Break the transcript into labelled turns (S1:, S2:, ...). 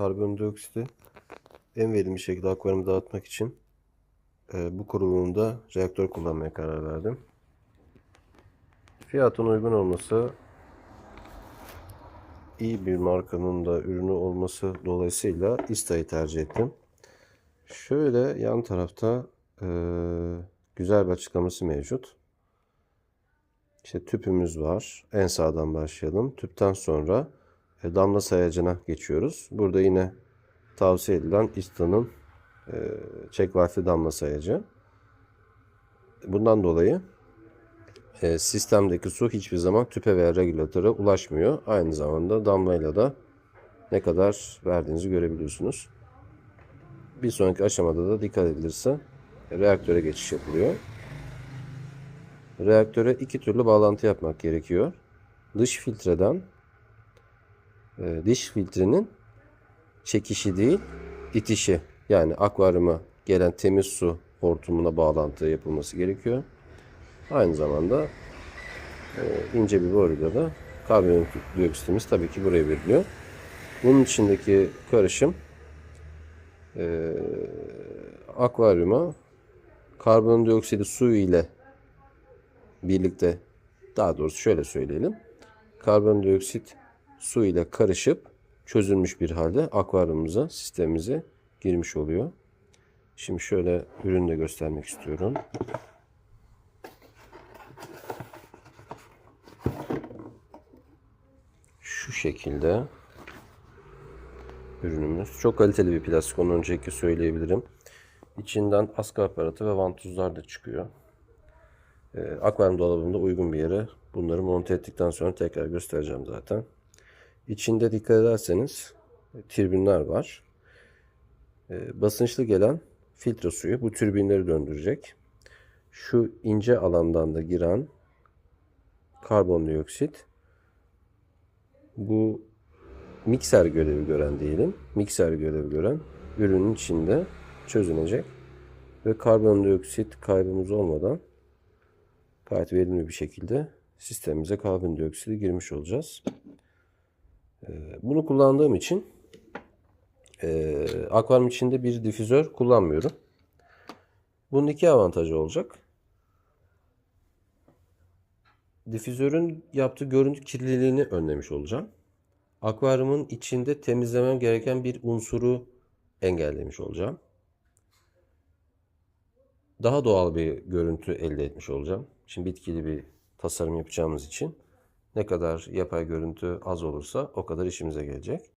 S1: karbondioksiti en verimli şekilde akvaryuma dağıtmak için e, bu kurulumda reaktör kullanmaya karar verdim. Fiyatın uygun olması, iyi bir markanın da ürünü olması dolayısıyla İsta'yı tercih ettim. Şöyle yan tarafta e, güzel bir açıklaması mevcut. İşte tüpümüz var. En sağdan başlayalım. Tüpten sonra damla sayacına geçiyoruz. Burada yine tavsiye edilen İsta'nın e, çek valfli damla sayacı. Bundan dolayı e, sistemdeki su hiçbir zaman tüpe veya regülatöre ulaşmıyor. Aynı zamanda damlayla da ne kadar verdiğinizi görebiliyorsunuz. Bir sonraki aşamada da dikkat edilirse reaktöre geçiş yapılıyor. Reaktöre iki türlü bağlantı yapmak gerekiyor. Dış filtreden e, dış filtrenin çekişi değil itişi yani akvaryuma gelen temiz su hortumuna bağlantı yapılması gerekiyor. Aynı zamanda e, ince bir boruyla da karbondioksit tabii ki buraya veriliyor. Bunun içindeki karışım e, akvaryuma karbondioksidi su ile birlikte daha doğrusu şöyle söyleyelim. Karbondioksit su ile karışıp çözülmüş bir halde akvaryumumuza, sistemimize girmiş oluyor. Şimdi şöyle ürünü de göstermek istiyorum. Şu şekilde ürünümüz. Çok kaliteli bir plastik. Onu önceki söyleyebilirim. İçinden askı aparatı ve vantuzlar da çıkıyor. Ee, akvaryum dolabında uygun bir yere bunları monte ettikten sonra tekrar göstereceğim zaten. İçinde dikkat ederseniz e, tribünler var. Ee, basınçlı gelen filtre suyu bu türbinleri döndürecek. Şu ince alandan da giren karbondioksit bu mikser görevi gören diyelim. Mikser görevi gören ürünün içinde çözünecek ve karbondioksit kaybımız olmadan gayet verimli bir şekilde sistemimize karbondioksidi girmiş olacağız. Ee, Bunu kullandığım için e, akvaryum içinde bir difüzör kullanmıyorum. Bunun iki avantajı olacak. Difüzörün yaptığı görüntü kirliliğini önlemiş olacağım. Akvaryumun içinde temizlemem gereken bir unsuru engellemiş olacağım. Daha doğal bir görüntü elde etmiş olacağım. Şimdi bitkili bir tasarım yapacağımız için ne kadar yapay görüntü az olursa o kadar işimize gelecek.